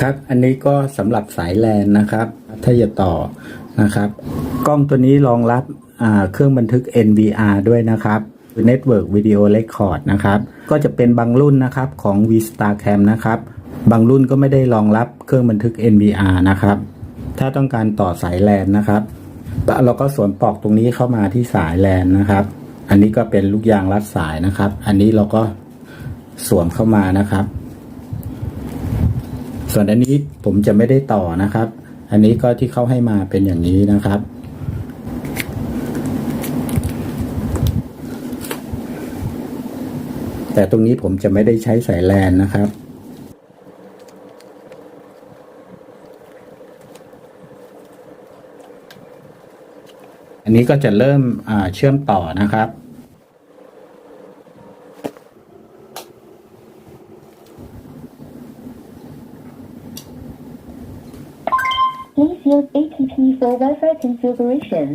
ครับ อันนี้ก็สำหรับสายแลนนะครับ ถ้าจะต่อนะครับ กล้องตัวนี้รองรับเครื่องบันทึก NVR ด้วยนะครับ Network Video Record นะครับ ก็จะเป็นบางรุ่นนะครับของ V-Star Cam นะครับ บางรุ่นก็ไม่ได้รองรับเครื่องบันทึก NVR นะครับ ถ้าต้องการต่อสายแลนนะครับ เราก็สวมปลอกตรงนี้เข้ามาที่สายแลนนะครับ อันนี้ก็เป็นลูกยางรัดสายนะครับ อันนี้เราก็สวมเข้ามานะครับ ส่วนอันนี้ผมจะไม่ได้ต่อนะครับ อันนี้ก็ที่เขาให้มาเป็นอย่างนี้นะครับ แต่ตรงนี้ผมจะไม่ได้ใช้สายแลนนะครับอันนี้ก็จะเริ่มเชื่อมต่อนะครับ Please use ATP for Wi-Fi configuration.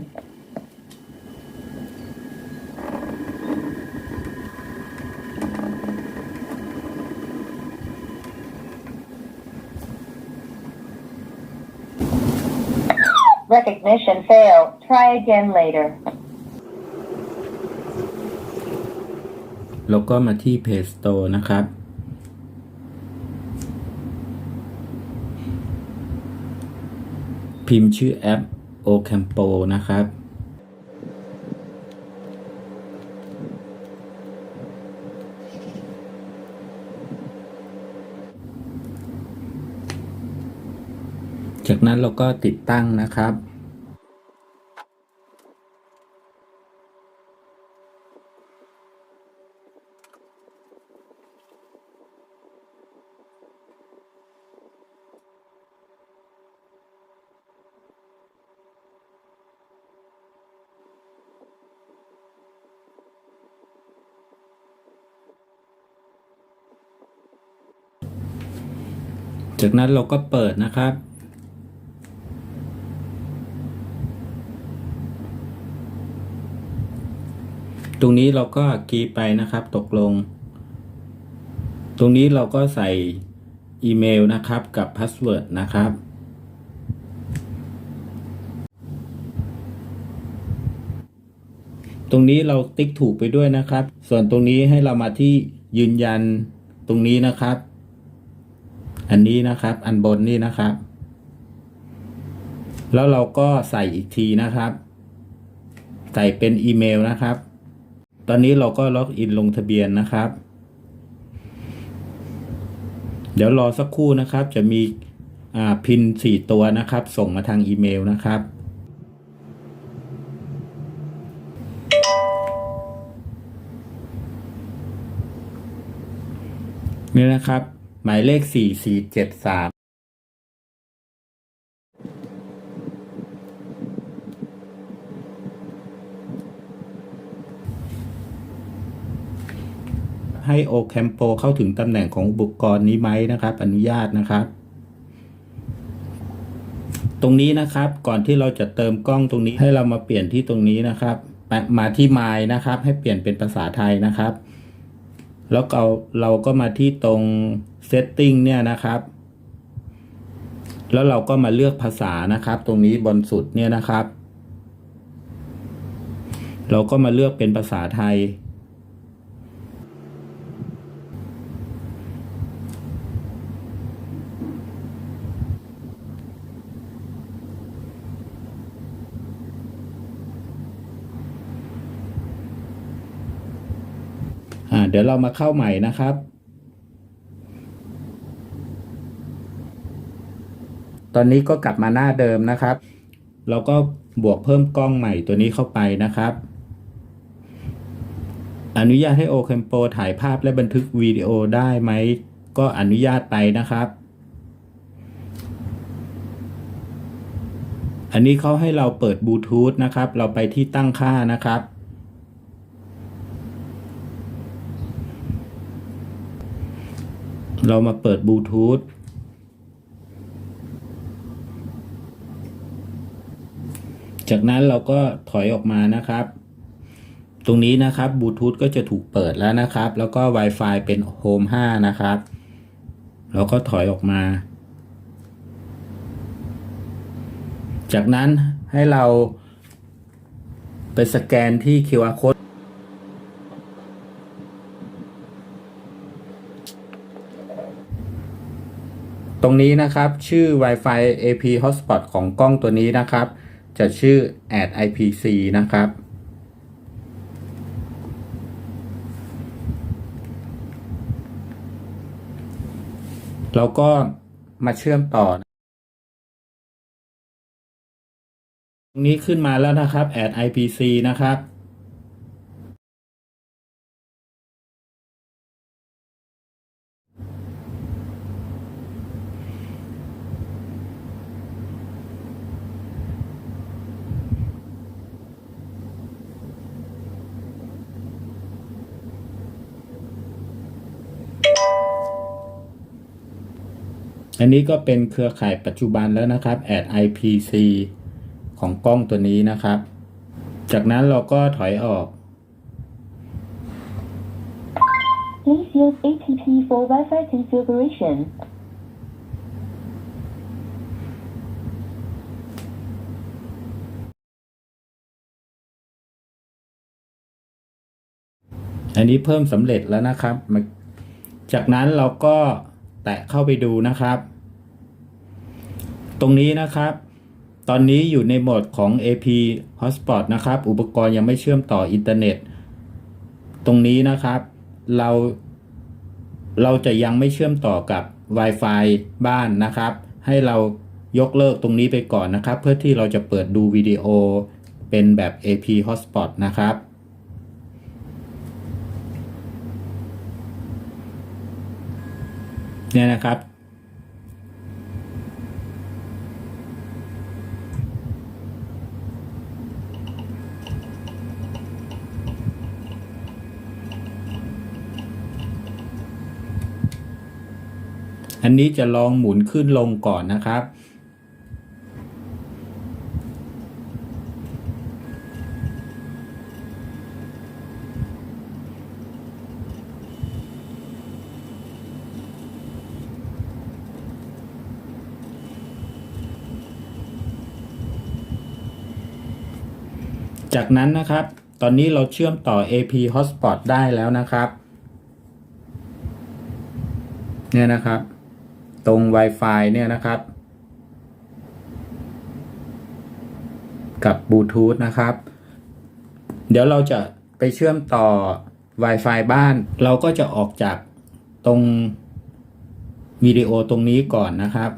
Recognition failed. Try again later. แล้วก็มาที่ Play Store นะครับ พิมพ์ชื่อแอป Ocampo นะครับ จากนั้นเราก็ติดตั้งนะครับ จากนั้นเราก็เปิดนะครับ ตรงนี้เราก็คีไปนะครับตกลง ตรงนี้เราก็ใส่อีเมลนะครับกับพาสเวิร์ดนะครับตรงนี้เราติ๊กถูกไปด้วยนะครับ ส่วนตรงนี้ให้เรามาที่ยืนยันตรงนี้นะครับ อันนี้นะครับ อันบนนี่นะครับ แล้วเราก็ใส่อีกทีนะครับ ใส่เป็นอีเมลนะครับ ตอนนี้เราก็ล็อกอินลงทะเบียนนะครับ เดี๋ยวรอสักครู่นะครับ จะมีอ่าพินสี่ตัวนะครับ ส่งมาทางอีเมลนะครับนี่นะครับ หมายเลขสี่สี่เจ็ดสามให้โอแคมโปเข้าถึงตำแหน่งของอุปกรณ์นี้ไหมนะครับ อนุญาตนะครับ ตรงนี้นะครับก่อนที่เราจะเติมกล้องตรงนี้ให้เรามาเปลี่ยนที่ตรงนี้นะครับ มามาที่ไมล์นะครับ ให้เปลี่ยนเป็นภาษาไทยนะครับ แล้วเราเราก็มาที่ตรง setting เนี่ยนะครับ แล้วเราก็มาเลือกภาษานะครับ ตรงนี้บนสุดเนี่ยนะครับ เราก็มาเลือกเป็นภาษาไทย เดี๋ยวเรามาเข้าใหม่นะครับ ตอนนี้ก็กลับมาหน้าเดิมนะครับ เราก็บวกเพิ่มกล้องใหม่ตัวนี้เข้าไปนะครับ อนุญาตให้โอ c a m p o ถ่ายภาพและบันทึกวิดีโอได้ไหม ก็อนุญาตไปนะครับ อันนี้เขาให้เราเปิดบลูทูธนะครับ เราไปที่ตั้งค่านะครับ เรามาเปิดบลูทูธจากนั้นเราก็ถอยออกมานะครับ ตรงนี้นะครับบลูทูธก็จะถูกเปิดแล้วนะครับ แล้วก็ Wi-Fi เป็น Home 5 นะครับ เราก็ถอยออกมา จากนั้นให้เราไปสแกนที่ QR Code ตรงนี้นะครับ ชื่อ Wi-Fi AP Hotspot ของกล้องตัวนี้นะครับ จะชื่อ add IPC นะครับเราก็มาเชื่อมต่อ ตรงนี้ขึ้นมาแล้วนะครับ add IPC นะครับ อันนี้ก็เป็นเครือข่ายปัจจุบันแล้วนะครับ add IPC ของกล้องตัวนี้นะครับ จากนั้นเราก็ถอยออก Please use ATP for Wi-Fi configuration. อันนี้เพิ่มสำเร็จแล้วนะครับมาจากนั้นเราก็แตะเข้าไปดูนะครับ ตรงนี้นะครับ ตอนนี้อยู่ในโหมดของ AP Hotspot นะครับ อุปกรณ์ยังไม่เชื่อมต่ออินเทอร์เน็ต ตรงนี้นะครับ เรา เราจะยังไม่เชื่อมต่อกับ Wi-Fi บ้านนะครับ ให้เรายกเลิกตรงนี้ไปก่อนนะครับ เพื่อที่เราจะเปิดดูวิดีโอเป็นแบบ AP Hotspot นะครับเนี่ยนะครับ อันนี้จะลองหมุนขึ้นลงก่อนนะครับ จากนั้นนะครับ ตอนนี้เราเชื่อมต่อ AP Hotspot ได้แล้วนะครับ เนี่ยนะครับ ตรง Wi-Fi เนี่ยนะครับ กับบลูทูธนะครับ เดี๋ยวเราจะไปเชื่อมต่อ Wi-Fi บ้าน เราก็จะออกจากตรงวิดีโอตรงนี้ก่อนนะครับ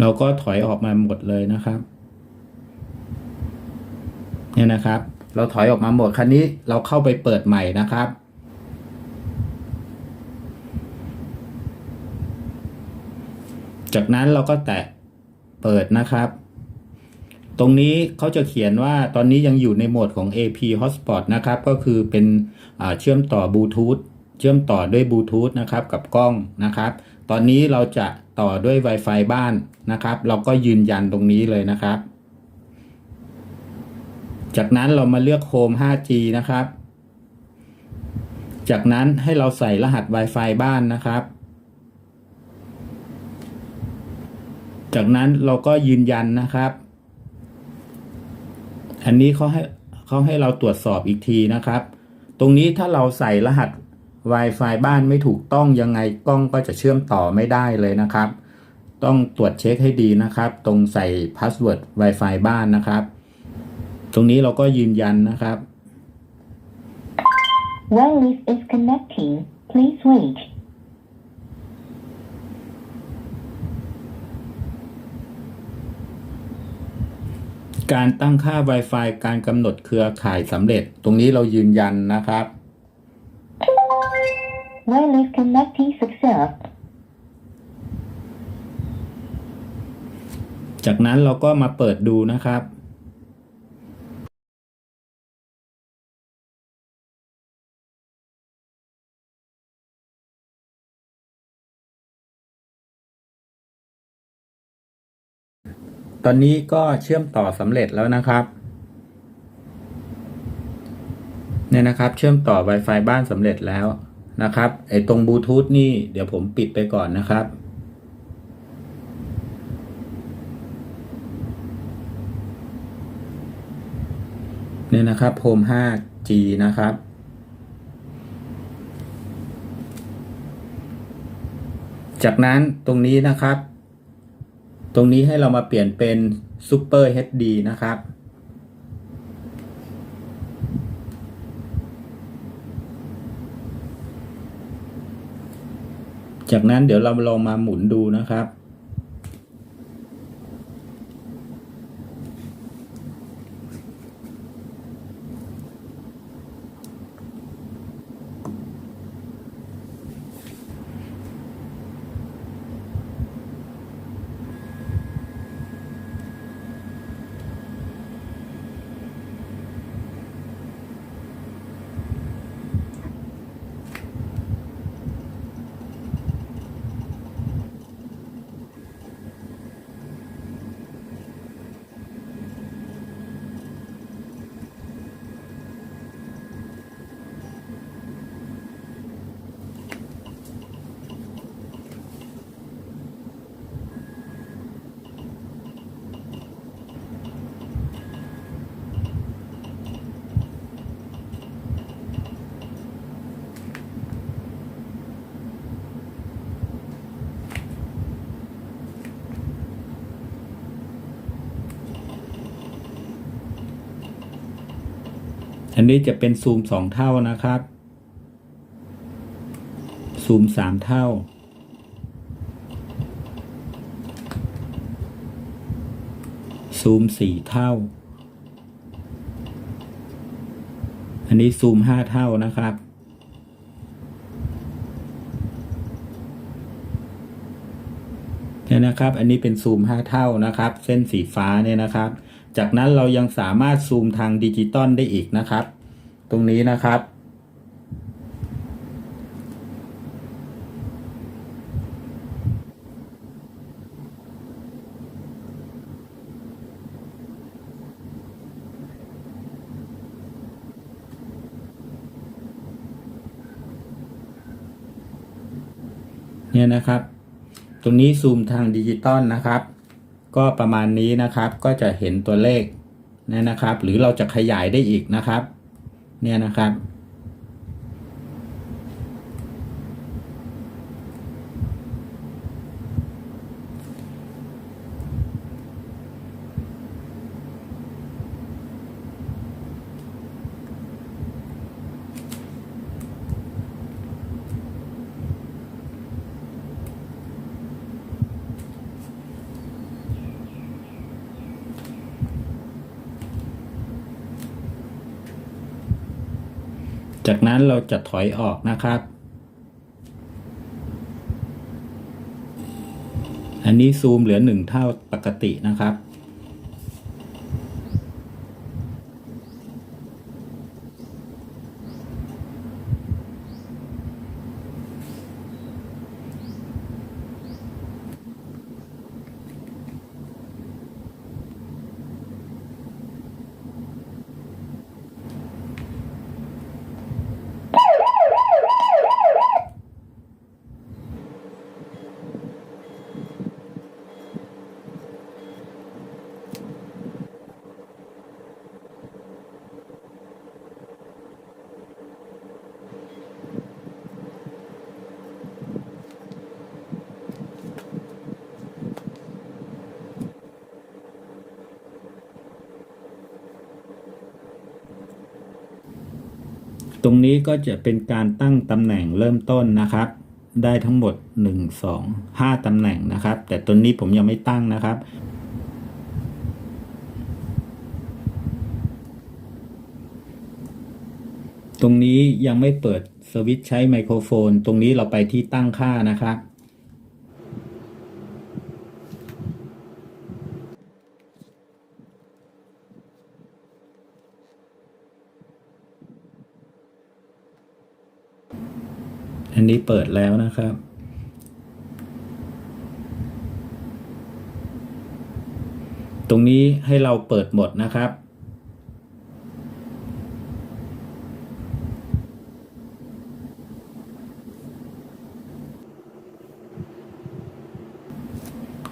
เราก็ถอยออกมาหมดเลยนะครับ เนี่ยนะครับ เราถอยออกมาหมดคันนี้เราเข้าไปเปิดใหม่นะครับ จากนั้นเราก็แตะเปิดนะครับ ตรงนี้เขาจะเขียนว่าตอนนี้ยังอยู่ในโหมดของ AP Hotspot นะครับ ก็คือเป็นเชื่อมต่อบลูทูธเชื่อมต่อด้วยบลูทูธนะครับกับกล้องนะครับ ตอนนี้เราจะต่อด้วย Wi-Fi บ้านนะครับ เราก็ยืนยันตรงนี้เลยนะครับ จากนั้นเรามาเลือก Home 5G นะครับ จากนั้นให้เราใส่รหัส Wi-Fi บ้านนะครับ จากนั้นเราก็ยืนยันนะครับ อันนี้เขาให้เขาให้เราตรวจสอบอีกทีนะครับ ตรงนี้ถ้าเราใส่รหัส Wi-Fi บ้านไม่ถูกต้องยังไงกล้องก็จะเชื่อมต่อไม่ได้เลยนะครับ ต้องตรวจเช็คให้ดีนะครับ ตรงใส่พาสเวิร์ด Wi-Fi บ้านนะครับ ตรงนี้เราก็ยืนยันนะครับ Wireless is connecting. Please wait. การตั้งค่า Wi-Fi การกำหนดเครือข่ายสำเร็จ ตรงนี้เรายืนยันนะครับ Wireless connecting success. จากนั้นเราก็มาเปิดดูนะครับ ตอนนี้ก็เชื่อมต่อสำเร็จแล้วนะครับเนี่ยนะครับ เชื่อมต่อ Wi-Fi บ้านสำเร็จแล้วนะครับไอ้ตรงบลูทูธนี่เดี๋ยวผมปิดไปก่อนนะครับเนี่ยนะครับโฮม 5G นะครับ จากนั้นตรงนี้นะครับ ตรงนี้ให้เรามาเปลี่ยนเป็น Super HD นะครับ จากนั้นเดี๋ยวเราลองมาหมุนดูนะครับ อั นนี้จะเป็นซูมสองเท่านะครับ ซูมสามเท่า ซูมสี่เท่า อันนี้ซูมห้าเท่านะครับเนี่ยนะครับ อันนี้เป็นซูมห้าเท่านะครับ เส้นสีฟ้าเนี่ยนะครับ จากนั้นเรายังสามารถซูมทางดิจิตอลได้อีกนะครับ ตรงนี้นะครับ เนี่ยนะครับ ตรงนี้ซูมทางดิจิตอลนะครับ ก็ประมาณนี้นะครับก็จะเห็นตัวเลขเนี่ยนะครับ หรือเราจะขยายได้อีกนะครับ เนี่ยนะครับ จากนั้นเราจะถอยออกนะครับ อันนี้ซูมเหลือหนึ่งเท่าปกตินะครับ รงนี้ก็จะเป็นการตั้งตำแหน่งเริ่มต้นนะครับ ได้ทั้งหมด 1 2 5ตำแหน่งนะครับ แต่ตัวนี้ผมยังไม่ตั้งนะครับ ตรงนี้ยังไม่เปิดสวิตช์ใช้ไมโครโฟน ตรงนี้เราไปที่ตั้งค่านะครับ นนี้เปิดแล้วนะครับ ตรงนี้ให้เราเปิดหมดนะครับ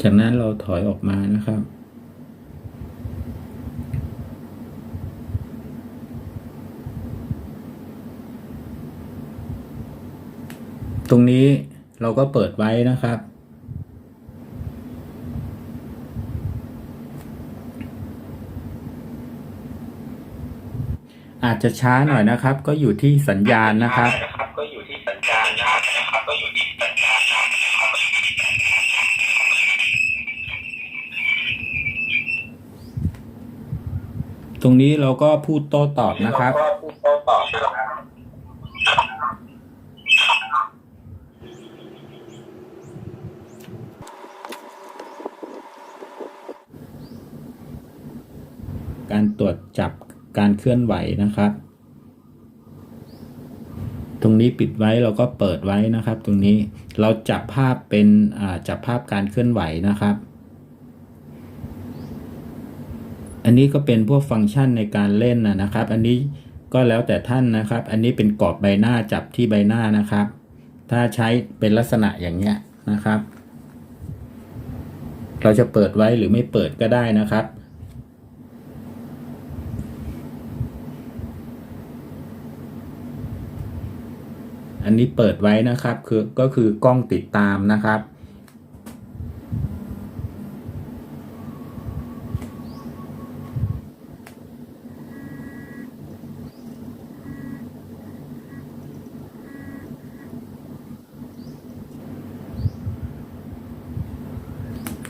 จากนั้นเราถอยออกมานะครับ ตรงนี้เราก็เปิดไว้นะครับ อาจจะช้าหน่อยนะครับ ก็อยู่ที่สัญญาณนะครับนะครับก็อยู่ที่สัญญาณนะครับก็อยู่ที่สัญญาณนะครับตรงนี้เราก็พูดโต้ตอบนะครับ การตรวจจับการเคลื่อนไหวนะครับ ตรงนี้ปิดไว้เราก็เปิดไว้นะครับ ตรงนี้เราจับภาพเป็นจับภาพการเคลื่อนไหวนะครับ อันนี้ก็เป็นพวกฟังก์ชันในการเล่นนะนะครับ อันนี้ก็แล้วแต่ท่านนะครับ อันนี้เป็นกรอบใบหน้าจับที่ใบหน้านะครับ ถ้าใช้เป็นลักษณะอย่างเงี้ยนะครับ เราจะเปิดไว้หรือไม่เปิดก็ได้นะครับ อันนี้เปิดไว้นะครับคือก็คือกล้องติดตามนะครับ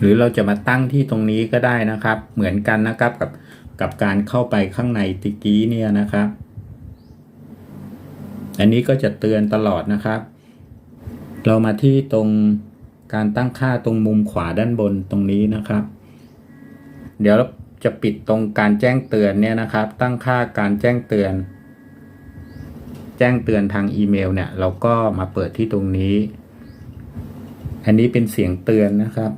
หรือเราจะมาตั้งที่ตรงนี้ก็ได้นะครับ เหมือนกันนะครับกับกับการเข้าไปข้างในตะกี้เนี่ยนะครับ อันนี้ก็จะเตือนตลอดนะครับ เรามาที่ตรงการตั้งค่าตรงมุมขวาด้านบนตรงนี้นะครับ เดี๋ยวจะปิดตรงการแจ้งเตือนเนี่ยนะครับ ตั้งค่าการแจ้งเตือน แจ้งเตือนทางอีเมลเนี่ย เราก็มาเปิดที่ตรงนี้ อันนี้เป็นเสียงเตือนนะครับ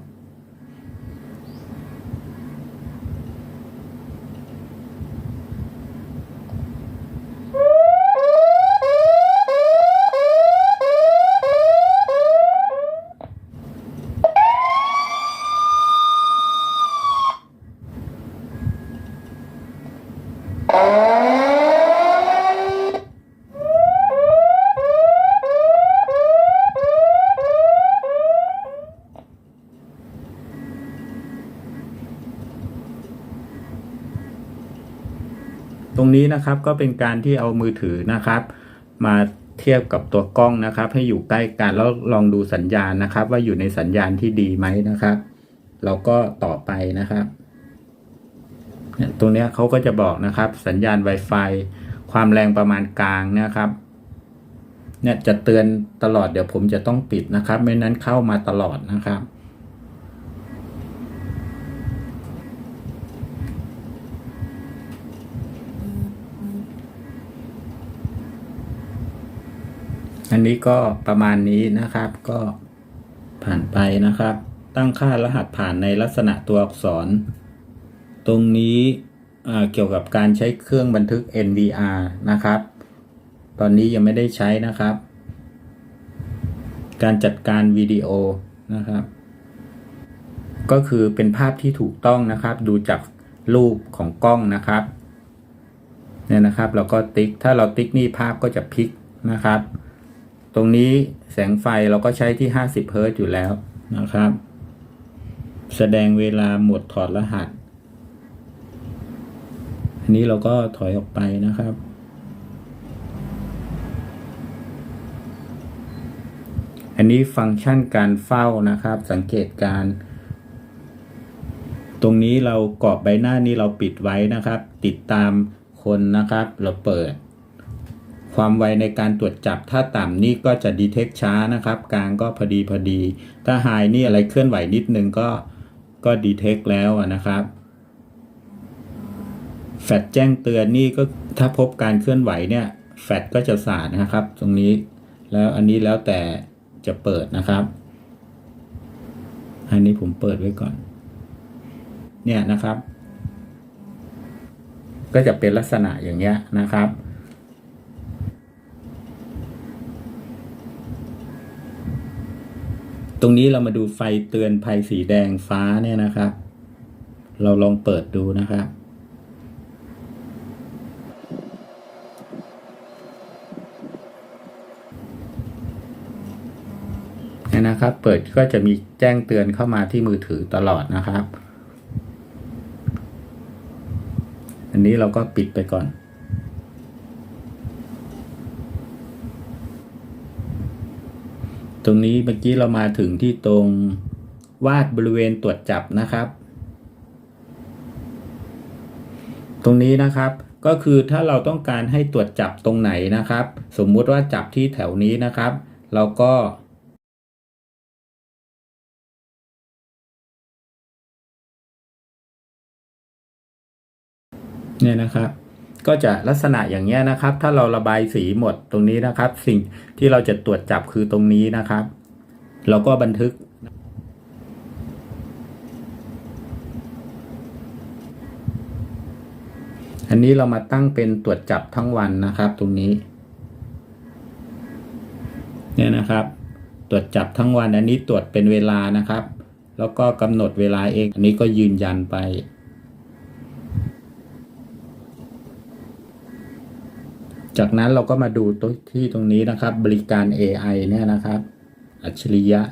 นะครับก็เป็นการที่เอามือถือนะครับ มาเทียบกับตัวกล้องนะครับ ให้อยู่ใกล้กันแล้วลองดูสัญญาณนะครับ ว่าอยู่ในสัญญาณที่ดีไหมนะครับเราก็ต่อไปนะครับเนี่ยตรงนี้เขาก็จะบอกนะครับ สัญญาณ Wi-Fi ความแรงประมาณกลางนะครับ เนี่ยจะเตือนตลอดเดี๋ยวผมจะต้องปิดนะครับ ไม่นั้นเข้ามาตลอดนะครับ อันนี้ก็ประมาณนี้นะครับ ก็ผ่านไปนะครับ ตั้งค่ารหัสผ่านในลักษณะตัวอักษร ตรงนี้เกี่ยวกับการใช้เครื่องบันทึก NVR นะครับ ตอนนี้ยังไม่ได้ใช้นะครับ การจัดการวิดีโอนะครับ ก็คือเป็นภาพที่ถูกต้องนะครับ ดูจากรูปของกล้องนะครับเนี่ยนะครับ เราก็ติ๊กถ้าเราติ๊กนี่ภาพก็จะพลิกนะครับ ตรงนี้แสงไฟเราก็ใช้ที่ 50เฮิร์ตอยู่แล้วนะครับ แสดงเวลาหมดถอดรหัส อันนี้เราก็ถอยออกไปนะครับ อันนี้ฟังก์ชันการเฝ้านะครับ สังเกตการ ตรงนี้เรากรอบใบหน้านี้เราปิดไว้นะครับ ติดตามคนนะครับ เราเปิด ความไวในการตรวจจับถ้าต่ำนี่ก็จะดีเทคช้านะครับ กลางก็พอดีพอดี ถ้าไฮนี่อะไรเคลื่อนไหวนิดนึงก็ก็ดีเทคแล้วนะครับแฟลชแจ้งเตือนนี่ก็ถ้าพบการเคลื่อนไหวเนี่ยแฟลชก็จะสาดนะครับ ตรงนี้แล้วอันนี้แล้วแต่จะเปิดนะครับ อันนี้ผมเปิดไว้ก่อน เนี่ยนะครับ ก็จะเป็นลักษณะอย่างเงี้ยนะครับ ตรงนี้เรามาดูไฟเตือนภัยสีแดงฟ้าเนี่ยนะครับ เราลองเปิดดูนะครับนี่นะครับ เปิดก็จะมีแจ้งเตือนเข้ามาที่มือถือตลอดนะครับ อันนี้เราก็ปิดไปก่อน ตรงนี้เมื่อกี้เรามาถึงที่ตรงวาดบริเวณตรวจจับนะครับ ตรงนี้นะครับก็คือถ้าเราต้องการให้ตรวจจับตรงไหนนะครับ สมมุติว่าจับที่แถวนี้นะครับ เราก็ เนี่ยนะครับ ก็จะลักษณะอย่างเงี้นะครับ ถ้าเราระบายสีหมดตรงนี้นะครับ สิ่งที่เราจะตรวจจับคือตรงนี้นะครับ เราก็บันทึก อันนี้เรามาตั้งเป็นตรวจจับทั้งวันนะครับ ตรงนี้ เนี่ยนะครับ ตรวจจับทั้งวัน อันนี้ตรวจเป็นเวลานะครับ แล้วก็กำหนดเวลาเอง อันนี้ก็ยืนยันไป จากนั้นเราก็มาดูตัวที่ตรงนี้นะครับ บริการ AI เนี่ยนะครับ อัจฉริยะ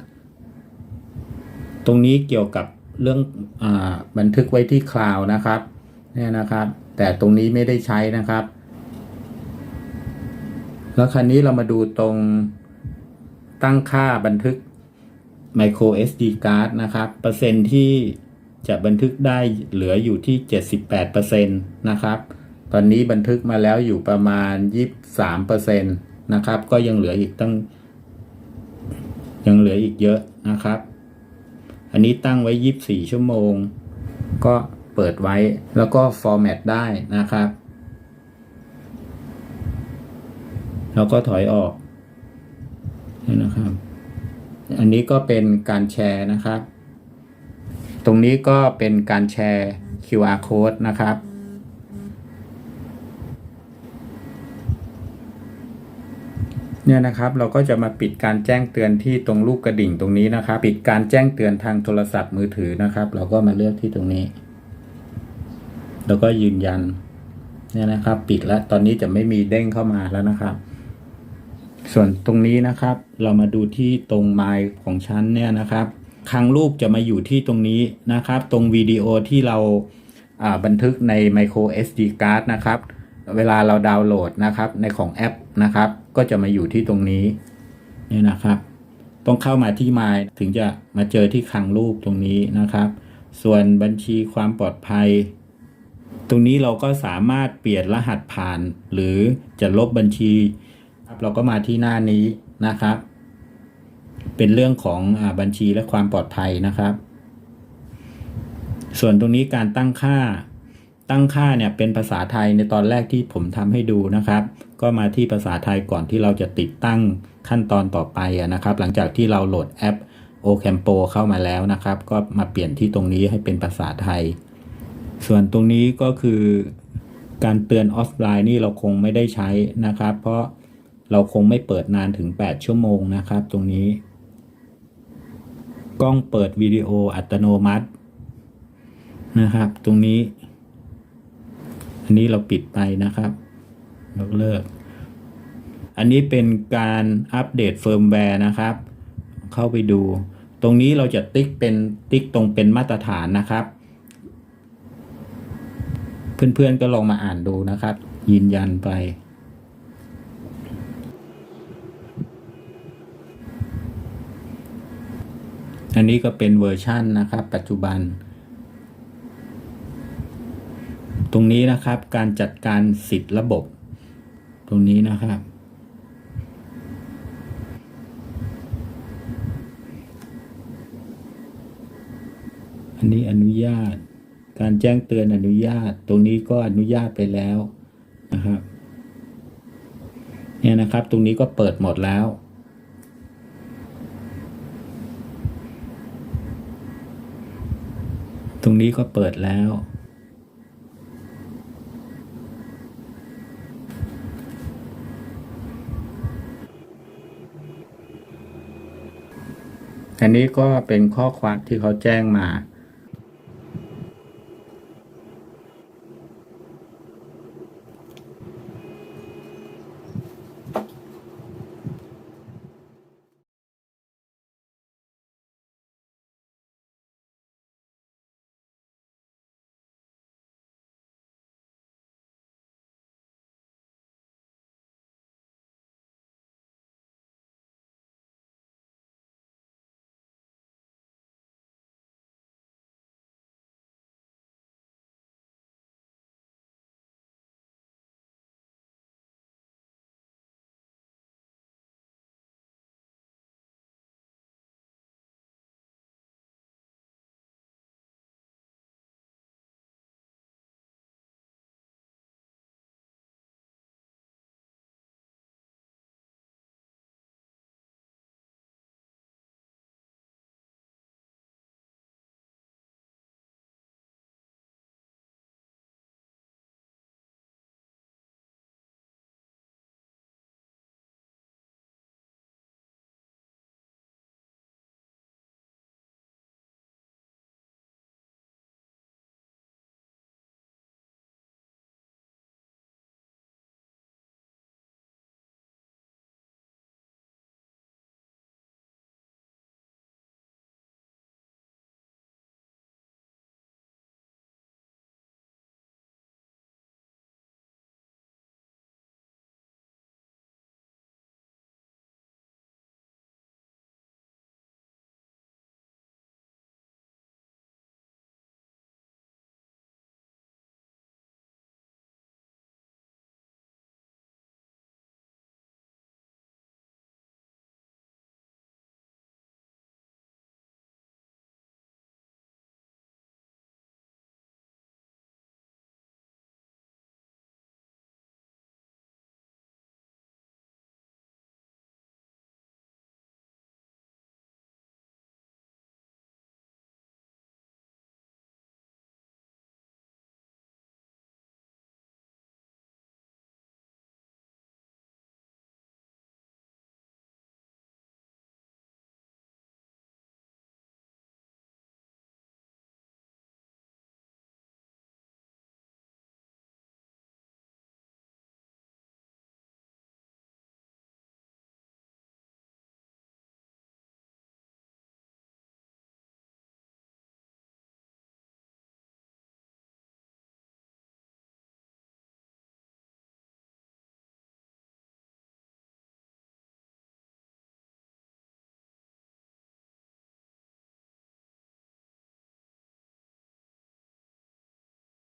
ตรงนี้เกี่ยวกับเรื่องอบันทึกไว้ที่คลาวนะครับเนี่ยนะครับ แต่ตรงนี้ไม่ได้ใช้นะครับ แล้วคราวนี้เรามาดูตรงตั้งค่าบันทึก micro SD card นะครับ เปอร์เซ็นที่จะบันทึกได้เหลืออยู่ที่ 78%นะครับ ตอนนี้บันทึกมาแล้วอยู่ประมาณ 23%นะครับ ก็ยังเหลืออีกตั้ง ยังเหลืออีกเยอะนะครับ อันนี้ตั้งไว้ 24 ชั่วโมง ก็เปิดไว้แล้วก็ฟอร์แมตได้นะครับ แล้วก็ถอยออกนี่นะครับ อันนี้ก็เป็นการแชร์นะครับ ตรงนี้ก็เป็นการแชร์ QR code นะครับ เนี่ยนะครับเราก็จะมาปิดการแจ้งเตือนที่ตรงรูปกระดิ่งตรงนี้นะครับ ปิดการแจ้งเตือนทางโทรศัพท์มือถือนะครับ เราก็มาเลือกที่ตรงนี้ แล้วก็ยืนยันเนี่ยนะครับ ปิดแล้วตอนนี้จะไม่มีเด้งเข้ามาแล้วนะครับ ส่วนตรงนี้นะครับ เรามาดูที่ตรงไมล์ของฉันเนี่ยนะครับครั้งรูปจะมาอยู่ที่ตรงนี้นะครับ ตรงวิดีโอที่เราอ่าบันทึกใน micro SD card นะครับ เวลาเราดาวน์โหลดนะครับ ในของแอปนะครับ ก็จะมาอยู่ที่ตรงนี้นี่นะครับ ต้องเข้ามาที่ My ถึงจะมาเจอที่คลังรูปตรงนี้นะครับ ส่วนบัญชีความปลอดภัย ตรงนี้เราก็สามารถเปลี่ยนรหัสผ่าน หรือจะลบบัญชีครับเราก็มาที่หน้านี้นะครับ เป็นเรื่องของอบัญชีและความปลอดภัยนะครับ ส่วนตรงนี้การตั้งค่า ตั้งค่าเนี่ยเป็นภาษาไทยในตอนแรกที่ผมทำให้ดูนะครับ ก็มาที่ภาษาไทยก่อนที่เราจะติดตั้งขั้นตอนต่อไปนะครับ หลังจากที่เราโหลดแอป Ocampo เข้ามาแล้วนะครับ ก็มาเปลี่ยนที่ตรงนี้ให้เป็นภาษาไทย ส่วนตรงนี้ก็คือการเตือนออฟไลน์นี่เราคงไม่ได้ใช้นะครับ เพราะเราคงไม่เปิดนานถึง 8 ชั่วโมงนะครับ ตรงนี้ กล้องเปิดวิดีโออัตโนมัตินะครับ ตรงนี้ อันนี้เราปิดไปนะครับยกเลิก อันนี้เป็นการอัปเดตเฟิร์มแวร์นะครับ เข้าไปดู ตรงนี้เราจะติ๊กเป็นติ๊กตรงเป็นมาตรฐานนะครับ เพื่อนๆก็ลองมาอ่านดูนะครับ ยืนยันไปอันนี้ก็เป็นเวอร์ชั่นนะครับ ปัจจุบัน ตรงนี้นะครับ การจัดการสิทธิ์ระบบ ตรงนี้นะครับ อันนี้อนุญาต การแจ้งเตือนอนุญาต ตรงนี้ก็อนุญาตไปแล้วนะครับเนี่ยนะครับ ตรงนี้ก็เปิดหมดแล้วตรงนี้ก็เปิดแล้ว อันนี้ก็เป็นข้อความที่เขาแจ้งมา